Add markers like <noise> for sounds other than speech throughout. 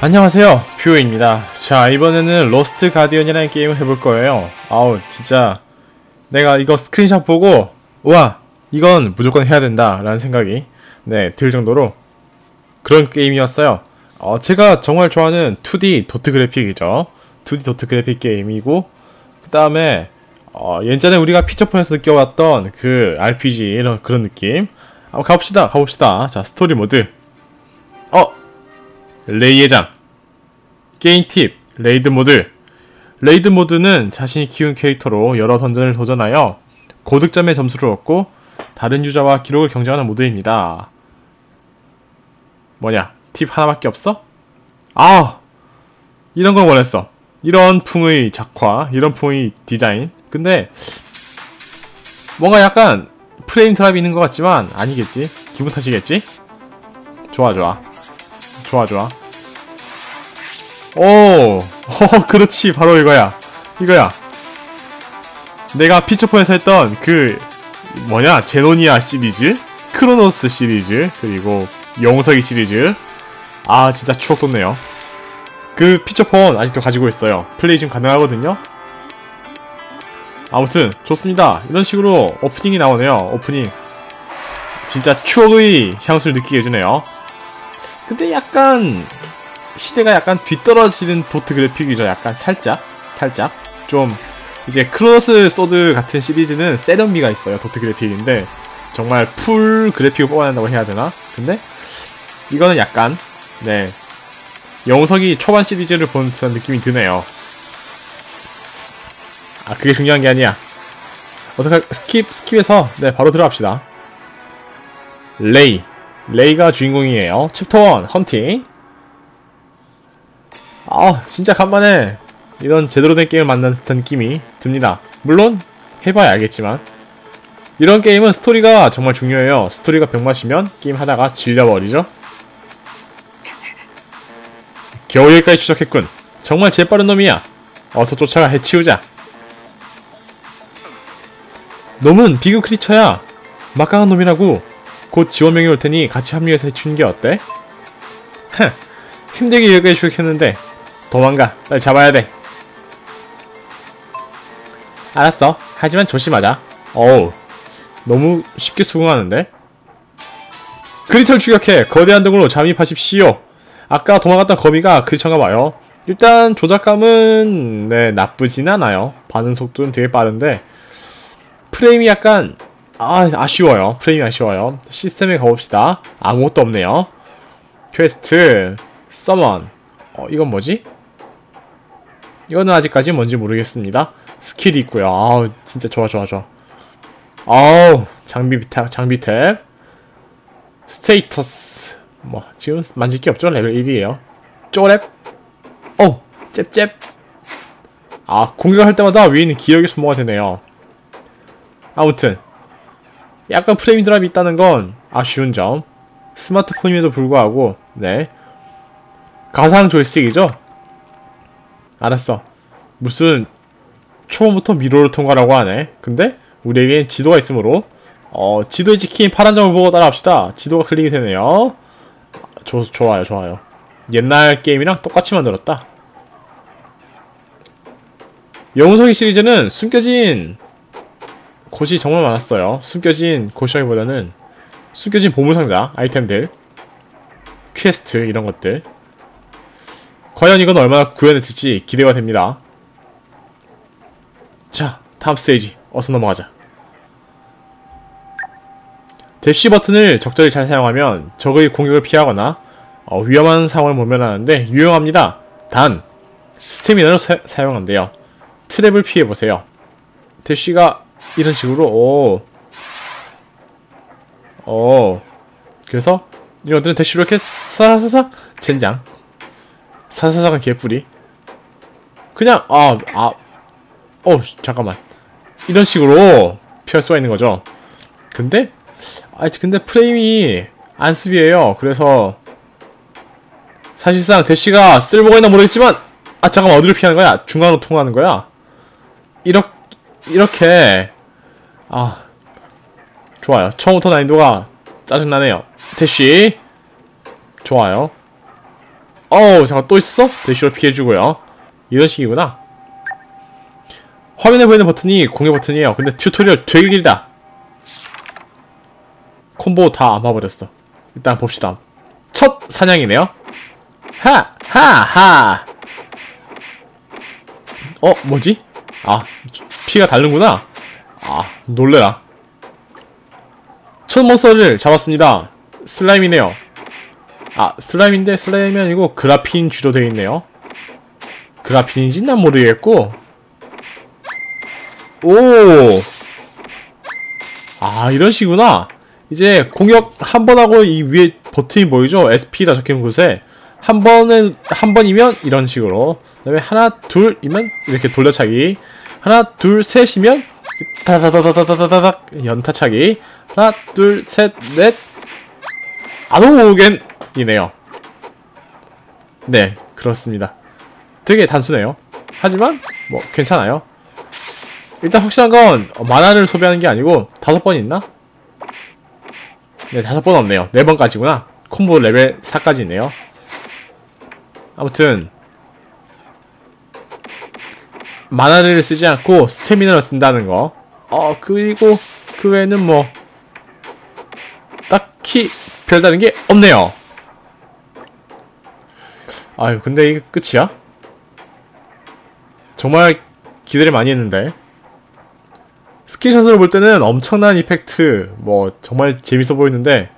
안녕하세요. 뷰입니다. 자 이번에는 로스트 가디언이라는 게임을 해볼 거예요. 아우 진짜. 내가 이거 스크린샷 보고 우와 이건 무조건 해야 된다 라는 생각이 네 들 정도로 그런 게임이었어요. 어, 제가 정말 좋아하는 2D 도트 그래픽이죠. 2D 도트 그래픽 게임이고 그 다음에 어, 예전에 우리가 피처폰에서 느껴왔던 그 RPG 이런 그런 느낌. 한번 가봅시다 가봅시다. 자 스토리 모드. 어 레이의 장 게임 팁 레이드 모드 레이드 모드는 자신이 키운 캐릭터로 여러 던전을 도전하여 고득점의 점수를 얻고 다른 유저와 기록을 경쟁하는 모드입니다. 뭐냐? 팁 하나밖에 없어? 아! 이런 걸 원했어. 이런 풍의 작화, 이런 풍의 디자인. 근데 뭔가 약간 프레임 드랍이 있는 것 같지만 아니겠지? 기분 탓이겠지? 좋아 좋아. 좋아 좋아. 오, <laughs> 어, 그렇지, 바로 이거야. 이거야. 내가 피처폰에서 했던 그 뭐냐 제노니아 시리즈, 크로노스 시리즈, 그리고 영석이 시리즈. 아, 진짜 추억 돋네요. 그 피처폰 아직도 가지고 있어요. 플레이 좀 가능하거든요. 아무튼 좋습니다. 이런 식으로 오프닝이 나오네요. 오프닝. 진짜 추억의 향수를 느끼게 해주네요. 근데 약간 시대가 약간 뒤떨어지는 도트 그래픽이죠. 약간 살짝, 살짝 좀 이제 크로스 소드 같은 시리즈는 세련미가 있어요. 도트 그래픽인데 정말 풀 그래픽을 뽑아낸다고 해야 되나? 근데 이거는 약간 네 영석이 초반 시리즈를 본 듯한 느낌이 드네요. 아 그게 중요한 게 아니야. 어떡할 스킵 스킵해서 네 바로 들어갑시다. 레이 레이가 주인공이에요. 챕터 1 헌팅 아 진짜 간만에 이런 제대로 된 게임을 만난 듯한 느낌이 듭니다. 물론 해봐야 알겠지만 이런 게임은 스토리가 정말 중요해요. 스토리가 병맛이면 게임 하다가 질려버리죠. 겨우 여기까지 추적했군. 정말 재빠른 놈이야. 어서 쫓아가 해치우자. 놈은 비급 크리처야. 막강한 놈이라고. 곧 지원 명이 올 테니 같이 합류해서 해치우는 게 어때? 흥, 힘들게 여기까지 추격했는데 도망가. 빨리 잡아야 돼. 알았어. 하지만 조심하자. 어우. 너무 쉽게 수긍하는데? 크리처를 추격해. 거대한 등으로 잠입하십시오. 아까 도망갔던 거미가 크리처가 와요. 일단 조작감은 네 나쁘진 않아요. 반응 속도는 되게 빠른데 프레임이 약간 아 아쉬워요. 프레임이 아쉬워요. 시스템에 가봅시다. 아무것도 없네요. 퀘스트 서먼 어 이건 뭐지? 이거는 아직까지 뭔지 모르겠습니다. 스킬이 있고요. 아우 진짜 좋아 좋아 좋아. 아우 장비 탭 장비 탭 스테이터스 뭐 지금 만질 게 없죠 레벨 1이에요. 쪼랩 어 잽잽 아 공격할 때마다 위에 있는 기억이 소모가 되네요. 아무튼 약간 프레임 드랍이 있다는 건 아쉬운 점. 스마트폰임에도 불구하고 네 가상 조이스틱이죠? 알았어. 무슨 초반부터 미로를 통과라고 하네. 근데 우리에겐 지도가 있으므로 어 지도에 찍힌 파란 점을 보고 따라합시다. 지도가 클릭이 되네요. 조, 좋아요 좋아요. 옛날 게임이랑 똑같이 만들었다. 영웅성이 시리즈는 숨겨진 곳이 정말 많았어요. 숨겨진 곳이라기보다는 숨겨진 보물상자, 아이템들, 퀘스트 이런 것들 과연 이건 얼마나 구현했을지 기대가 됩니다. 자, 다음 스테이지 어서 넘어가자. 대쉬 버튼을 적절히 잘 사용하면 적의 공격을 피하거나 어, 위험한 상황을 모면하는데 유용합니다. 단, 스태미너를 사, 사용한대요. 트랩을 피해보세요. 대쉬가 이런 식으로 오, 오, 그래서 이런 것들은 대쉬로 이렇게 사사사 젠장. 사사사가 개뿔이. 그냥 아 아. 어 잠깐만. 이런 식으로 피할 수가 있는 거죠. 근데 아 근데 프레임이 안습이에요. 그래서 사실상 대쉬가 쓸모가 있나 모르겠지만 아 잠깐만. 어디를 피하는 거야? 중간으로 통하는 거야? 이렇게 이렇게 아 좋아요 처음부터 난이도가 짜증나네요 대쉬 좋아요 어우 잠깐 또 있어? 대시로 피해주고요 이런 식이구나 화면에 보이는 버튼이 공격 버튼이에요 근데 튜토리얼 되게 길다 콤보 다 아마버렸어 일단 봅시다 첫 사냥이네요 하! 하! 하! 어? 뭐지? 아 피가 다른구나 아 놀래라. 첫 몬스터를 잡았습니다. 슬라임이네요. 아 슬라임인데 슬라임이 아니고 그라핀 쥐로 되어 있네요. 그라핀인지 난 모르겠고. 오! 아 이런 식이구나. 이제 공격 한 번 하고 이 위에 버튼이 보이죠? SP라 적혀있는 곳에. 한 번은 한 번이면 이런 식으로. 그다음에 하나 둘이면 이렇게 돌려차기. 하나 둘 셋이면 다다다다다다닥 연타차기. 하나 둘 셋 넷. 아노겐 이네요. 네 그렇습니다. 되게 단순해요. 하지만 뭐 괜찮아요. 일단 확실한 건 만화를 소비하는 게 아니고 다섯 번 있나? 네 다섯 번 없네요. 네 번까지구나. 콤보 레벨 4까지 있네요. 아무튼 만화를 쓰지 않고 스태미너를 쓴다는 거. 어, 그리고 그 외에는 뭐 딱히 별다른 게 없네요. 아유, 근데 이게 끝이야? 정말 기대를 많이 했는데. 스킨샷으로 볼 때는 엄청난 이펙트, 뭐, 정말 재밌어 보이는데,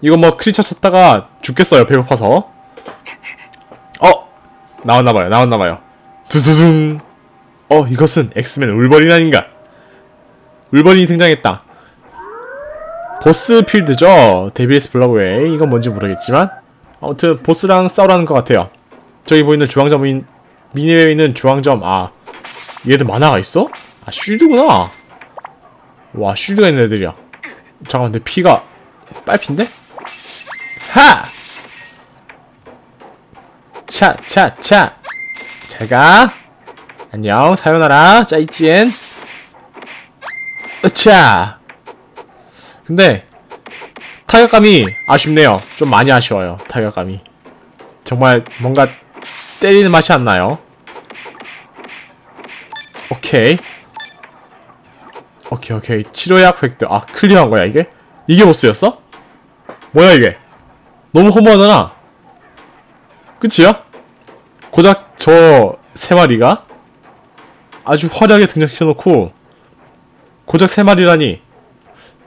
이거 뭐 크리처 찾다가 죽겠어요, 배고파서. 어! 나왔나봐요, 나왔나봐요. 두두둥. 어, 이것은 엑스맨 울버린 아닌가? 울버린이 등장했다. 보스 필드죠. 데빌스 블러웨이. 이건 뭔지 모르겠지만. 아무튼 보스랑 싸우라는 것 같아요. 저기 보이는 주황점 인 미니맵에 있는 주황점. 아, 얘도 만화가 있어? 아, 쉴드구나. 와, 쉴드가 있는 애들이야. 잠깐만, 내 피가 빨핀데? 하! 차, 차, 차. 제가 안녕, 사요나라, 짜이찌엔. 으차! 근데, 타격감이 아쉽네요. 좀 많이 아쉬워요, 타격감이. 정말 뭔가 때리는 맛이 안 나요. 오케이. 오케이, 오케이. 치료약 획득. 아, 클리어한 거야, 이게? 이게 보스였어? 뭐야, 이게? 너무 허무하잖아. 끝이야? 고작 저 세 마리가 아주 화려하게 등장시켜놓고 고작 세 마리라니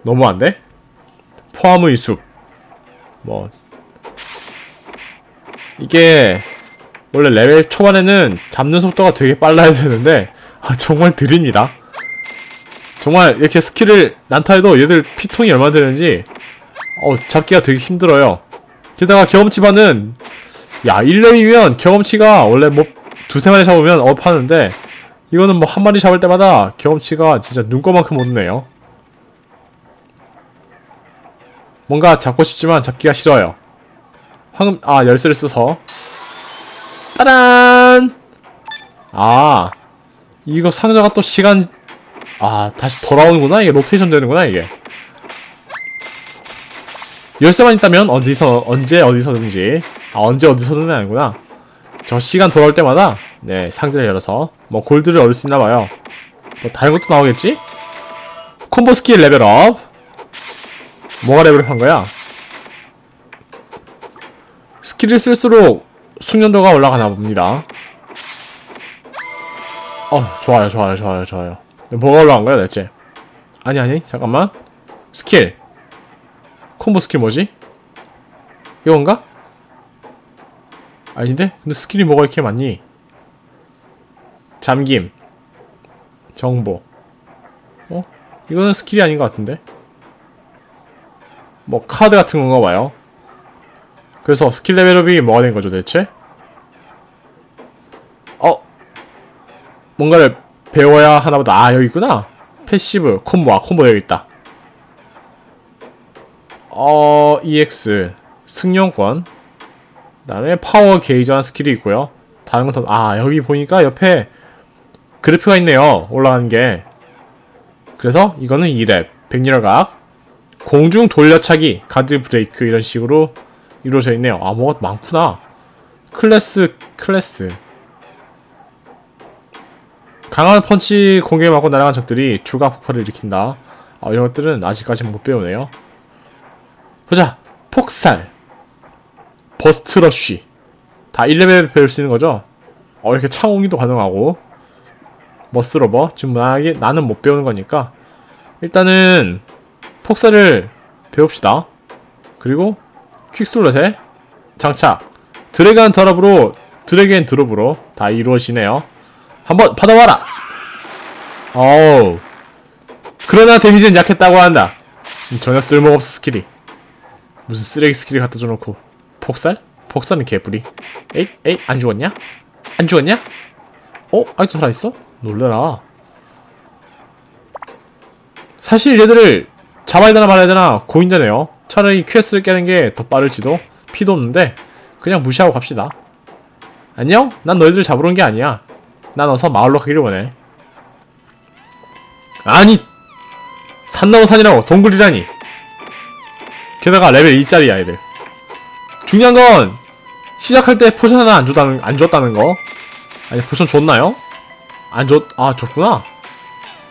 너무한데? 포함의 숲. 뭐 이게 원래 레벨 초반에는 잡는 속도가 되게 빨라야 되는데 아, 정말 느립니다. 정말 이렇게 스킬을 난타해도 얘들 피통이 얼마 되는지 어, 잡기가 되게 힘들어요. 게다가 경험치반은 야 1렙이면 경험치가 원래 뭐 두세 마리 잡으면 업 하는데 이거는 뭐 한 마리 잡을 때마다 경험치가 진짜 눈꺼만큼 오르네요. 뭔가 잡고 싶지만 잡기가 싫어요. 황금 아 열쇠를 써서. 따란! 아 이거 상자가 또 시간 아 다시 돌아오는구나? 이게 로테이션 되는구나 이게. 열쇠만 있다면 어디서 언제 어디서든지 아 언제 어디서든 아니구나 저 시간 돌아올 때마다 네 상자를 열어서 뭐 골드를 얻을 수 있나봐요 뭐 다른 것도 나오겠지? 콤보 스킬 레벨업 뭐가 레벨업한 거야? 스킬을 쓸수록 숙련도가 올라가나 봅니다 어 좋아요 좋아요 좋아요 좋아요 뭐가 올라간 거야 대체 아니 아니 잠깐만 스킬 콤보 스킬 뭐지? 이건가? 아닌데? 근데 스킬이 뭐가 이렇게 많니? 잠김 정보 어? 이거는 스킬이 아닌 것 같은데? 뭐 카드 같은 건가 봐요 그래서 스킬 레벨업이 뭐가 된 거죠 대체? 어? 뭔가를 배워야 하나보다 아 여기 있구나 패시브 콤보 아 콤보 여기 있다 어 EX 승용권 그 다음에 파워 게이저라는 스킬이 있고요. 다른 건 더 아 여기 보니까 옆에 그래프가 있네요. 올라가는 게. 그래서 이거는 2렙 백렬각. 공중 돌려차기 가드 브레이크 이런 식으로 이루어져 있네요. 아 뭐가 많구나. 클래스 클래스. 강한 펀치 공격에 맞고 날아간 적들이 추가 폭발을 일으킨다. 아, 이런 것들은 아직까지 못 배우네요. 보자. 폭살 버스트러쉬. 다 1레벨 배울 수 있는 거죠? 어 이렇게 차공기도 가능하고. 머스러버. 지금 만약에 나는 못 배우는 거니까. 일단은 폭살을 배웁시다. 그리고 퀵슬롯에 장착. 드래그한 드랍으로 드래그앤 드롭으로 다 이루어지네요. 한번 받아와라! 어우. 그러나 데미지는 약했다고 한다. 전혀 쓸모없어 스킬이. 무슨 쓰레기 스킬을 갖다 줘놓고 폭살? 폭살은 개뿔이 에잇 에잇 안 죽었냐? 안 죽었냐? 어? 아직도 살아있어? 놀래라 사실 얘들을 잡아야 되나 말아야 되나 고민되네요 차라리 퀘스트를 깨는 게 더 빠를지도 피도 없는데 그냥 무시하고 갑시다 안녕? 난 너희들 잡으러 온 게 아니야 난 어서 마을로 가기를 원해 아니 산나무 산이라고 동굴이라니 게다가 레벨 2짜리야 애들 중요한 건 시작할 때 포션 하나 안 줬다는 안 줬다는 거 아니 포션 줬나요? 안 줬.. 아 줬구나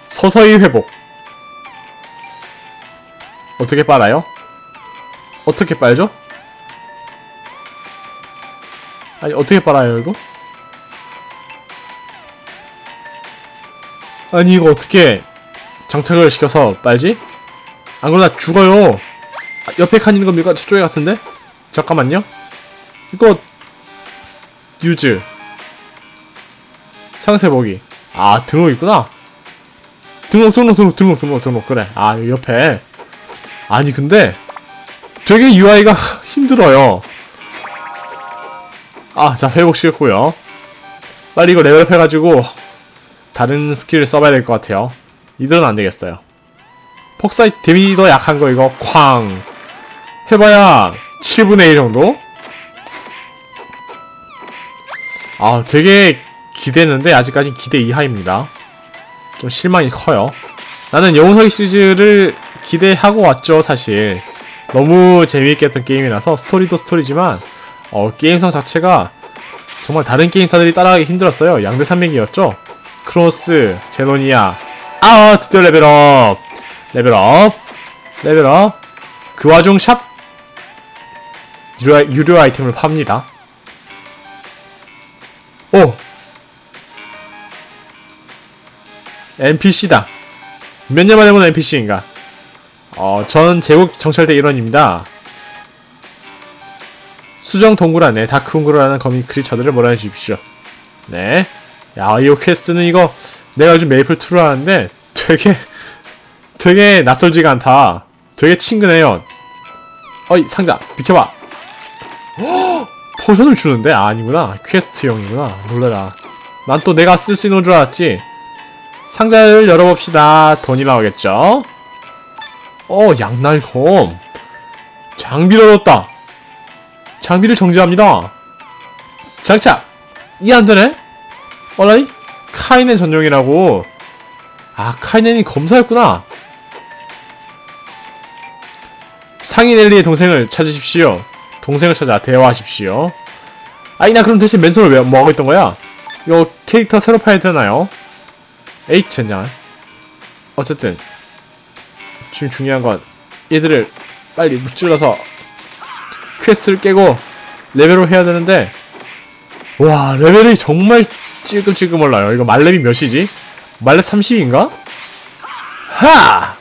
서서히 회복 어떻게 빨아요? 어떻게 빨죠? 아니 어떻게 빨아요 이거? 아니 이거 어떻게 장착을 시켜서 빨지? 안 그러다 죽어요 아, 옆에 칸 있는 겁니까? 저쪽에 같은데? 잠깐만요. 이거 유즈. 상세 보기. 아 등록 있구나. 등록 등록 등록 등록 등록 등록. 그래. 아 옆에. 아니 근데 되게 UI가 <laughs> 힘들어요. 아, 자, 회복시켰고요. 빨리 이거 레벨업 해가지고 다른 스킬을 써봐야 될 것 같아요. 이들은 안 되겠어요. 폭사이 데미지도 약한 거 이거. 쾅. 해봐야 7분의 1 정도? 아, 되게 기대했는데 아직까지 기대 이하입니다. 좀 실망이 커요. 나는 영웅사기 시리즈를 기대하고 왔죠, 사실. 너무 재미있게 했던 게임이라서 스토리도 스토리지만 어, 게임성 자체가 정말 다른 게임사들이 따라가기 힘들었어요. 양대 산맥이었죠? 크로스, 제노니아. 아, 드디어 레벨업! 레벨업! 레벨업! 그 와중 샵! 유료, 유료 아이템을 팝니다. 오! NPC다. 몇 년 만에 본 NPC인가? 어, 전 제국 정찰대 일원입니다. 수정 동굴 안에 다크홈그로라는 거미 크리처들을 몰아내 주십시오. 네. 야, 이 퀘스트는 이거 내가 요즘 메이플2를 하는데 되게 되게 낯설지가 않다. 되게 친근해요. 어이, 상자, 비켜봐. 허! <gasps> 포션을 주는데? 아, 아니구나. 퀘스트용이구나. 놀래라. 난 또 내가 쓸 수 있는 줄 알았지. 상자를 열어봅시다. 돈이 나오겠죠? 어, 양날검. 장비를 얻었다. 장비를 정지합니다. 장착! 이 안되네? 어라이? 카이넨 전용이라고. 아, 카이넨이 검사였구나. 상인 엘리의 동생을 찾으십시오. 동생을 찾아 대화하십시오. 아니, 나 그럼 대신 맨손을 왜, 뭐하고 있던 거야? 이거 캐릭터 새로 파야 되나요? 에잇, 젠장. 어쨌든. 지금 중요한 건 얘들을 빨리 무찔러서 퀘스트를 깨고 레벨을 해야 되는데 와 레벨이 정말 찔끔찔끔 올라요 이거 말렙이 몇이지? 말렙 30인가? 하!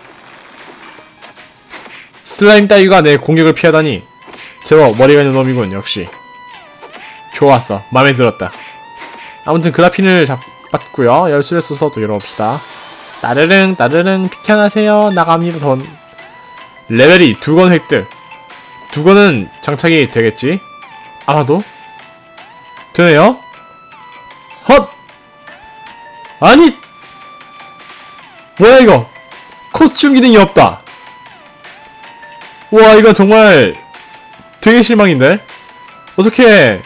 슬라임 따위가 내 공격을 피하다니 제법 머리가 있는 놈이군 역시 좋았어 마음에 들었다 아무튼 그라핀을 잡았구요 열쇠를 써서 또 열어봅시다 따르릉 따르릉 비켜나세요 나갑니다 돈 레벨이 두 건 획득 두 건은 장착이 되겠지? 아마도? 되네요? 헛! 아니! 뭐야 이거! 코스튬 기능이 없다! 우와 이거 정말 되게 실망인데? 어떻게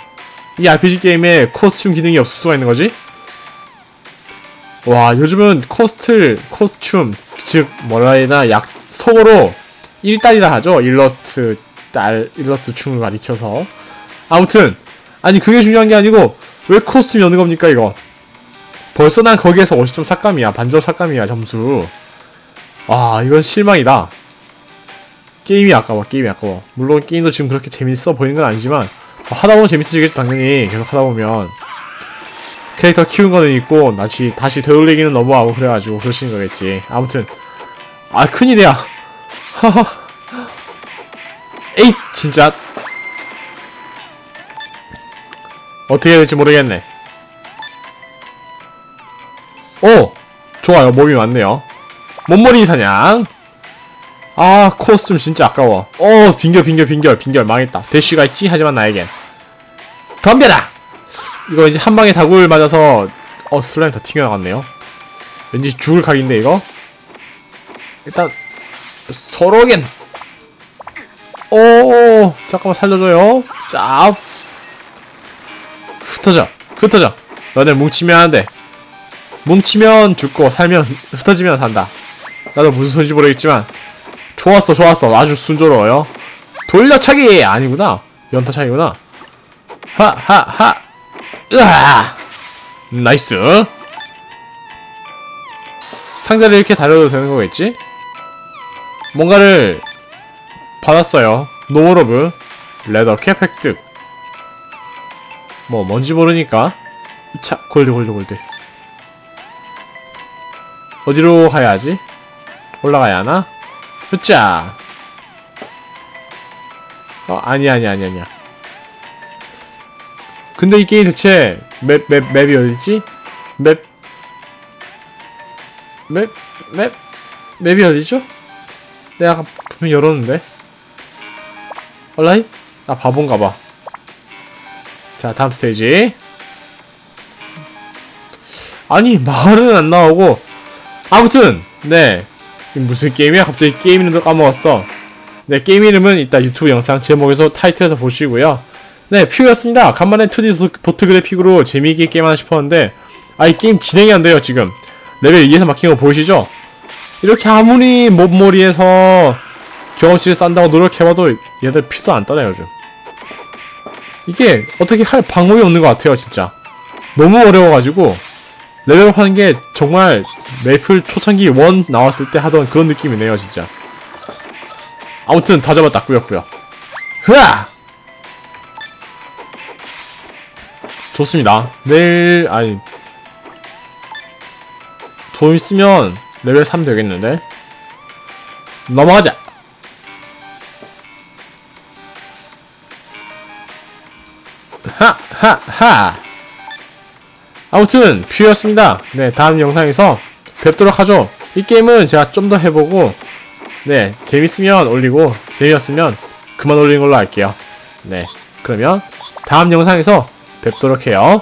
이 RPG 게임에 코스튬 기능이 없을 수가 있는 거지? 와 요즘은 코스틀, 코스튬 즉 뭐라 해야 되나 약 속어로 1달이라 하죠? 일러스트 딸 일러스트 춤을 가리켜서. 아무튼 아니 그게 중요한 게 아니고 왜 코스튬이 없는 겁니까 이거? 벌써 난 거기에서 50점 삭감이야. 반점 삭감이야 점수. 아 이건 실망이다 게임이 아까워 게임이 아까워. 물론 게임도 지금 그렇게 재밌어 보이는 건 아니지만 뭐 하다 보면 재밌어지겠지 당연히. 계속 하다 보면. 캐릭터 키운 거는 있고 다시 다시 되돌리기는 너무하고 그래가지고 그러시는 거겠지. 아무튼. 아 큰일이야. <laughs> 하하 에이 진짜. 어떻게 해야 될지 모르겠네. 오! 좋아요. 몸이 많네요. 몸머리 사냥 아 코스튬 진짜 아까워. 어 빙결 빙결 빙결 빙결. 망했다. 대쉬가 있지? 하지만 나에겐. 덤벼라! 이거 이제 한 방에 다굴 맞아서 어 슬라임 다 튀겨나갔네요. 왠지 죽을 각인데 이거? 일단 서로겐. 오 잠깐만 살려줘요. 짭. 흩어져 흩어져. 너네 뭉치면 안돼. 뭉치면 죽고 살면 흩어지면 산다. 나도 무슨 소리인지 모르겠지만 좋았어 좋았어. 아주 순조로워요. 돌려차기! 아니구나. 연타차기구나. 하하하. 으아! 나이스. 상자를 이렇게 달려도 되는 거겠지? 뭔가를 받았어요. 노멀오브 레더 캡 획득 뭐 뭔지 모르니까. 차 골드 골드 골드. 어디로 가야 하지? 올라가야 하나? 으짜 어 아니야 아니야 아니야 아니야 근데 이 게임 대체 맵, 맵, 맵이 어디지? 맵, 맵, 맵, 맵이 어디죠? 내가 아까 분명 열었는데. 온라인? 나 바본가 봐. 자, 다음 스테이지. 아니, 말은 안 나오고. 아무튼, 네. 무슨 게임이야? 갑자기 게임 이름도 까먹었어. 네, 게임 이름은 이따 유튜브 영상 제목에서 타이틀에서 보시고요. 네, 퓨였습니다. 간만에 2D 도, 도트 그래픽으로 재미있게 게임하나 싶었는데, 아, 이 게임 진행이 안 돼요, 지금. 레벨 2에서 막힌 거 보이시죠? 이렇게 아무리 몸머리에서 경험치를 싼다고 노력해봐도 얘들 피도 안 따네요, 요즘. 이게 어떻게 할 방법이 없는 것 같아요, 진짜. 너무 어려워가지고, 레벨업 하는 게 정말 메이플 초창기 1 나왔을 때 하던 그런 느낌이네요, 진짜. 아무튼 다 잡았다, 꾸역꾸역. 흐아! 좋습니다. 내일 아니 돈 있으면 레벨 3 되겠는데 넘어가자. 하 하 하. 아무튼 퓨였습니다. 네 다음 영상에서 뵙도록 하죠. 이 게임은 제가 좀 더 해보고 네 재밌으면 올리고 재미없으면 그만 올리는 걸로 할게요. 네 그러면 다음 영상에서 뵙도록 해요.